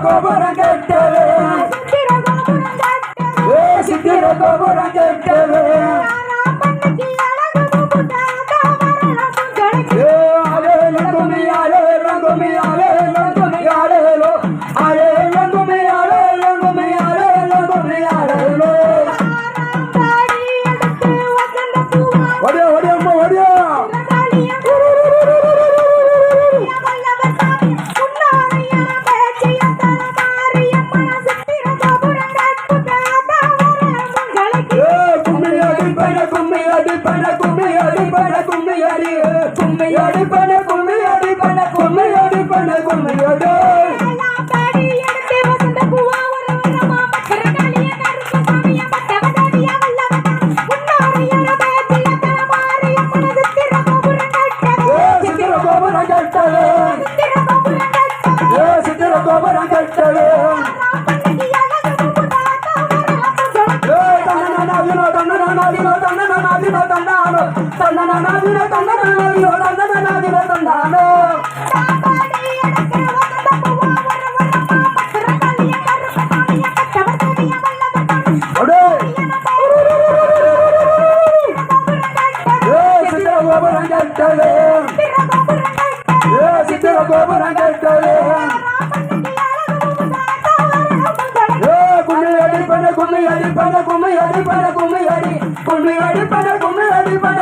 கோபுரம் கேட்டது சித்திர கோபுரம் கேட்டது கும்மியடி பண கும்மியடி பண கும்மியடி கும்மியடி. பண கும்மியடி. கொண்ட கொள்ளையோடு கொண்ட கொள்ளையோடு Hello! கும்மியடி பட கும்மியடி பட கும்மியடி கும்மியடி பட கும்மியடி பட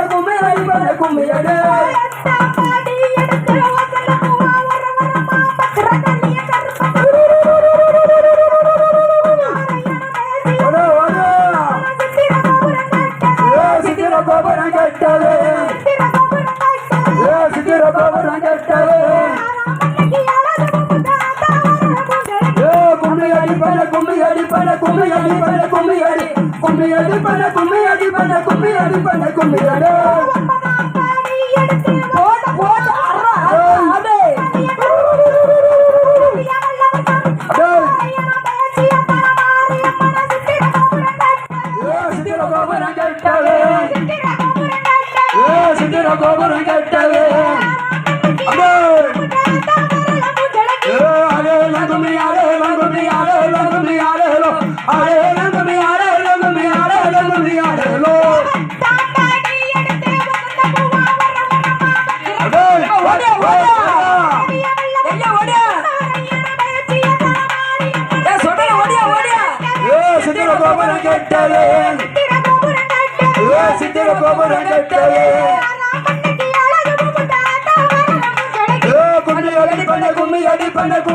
கும்மி அடிப்பட கும்மி அடிப்பட கும்மி அடி கும்மி அடிப்பட கும்மி அடிப்பட கும்மி அடிப்பட கும்மி அடே போட்டு போட்டு அற அடே. கோபுரம் கட்டவே. அடே அடே. லகுமி அடே லகுமி அடே லகுமி சித்திர கோபுரம் கட்டலே சித்திர கோபுரம் கட்டலே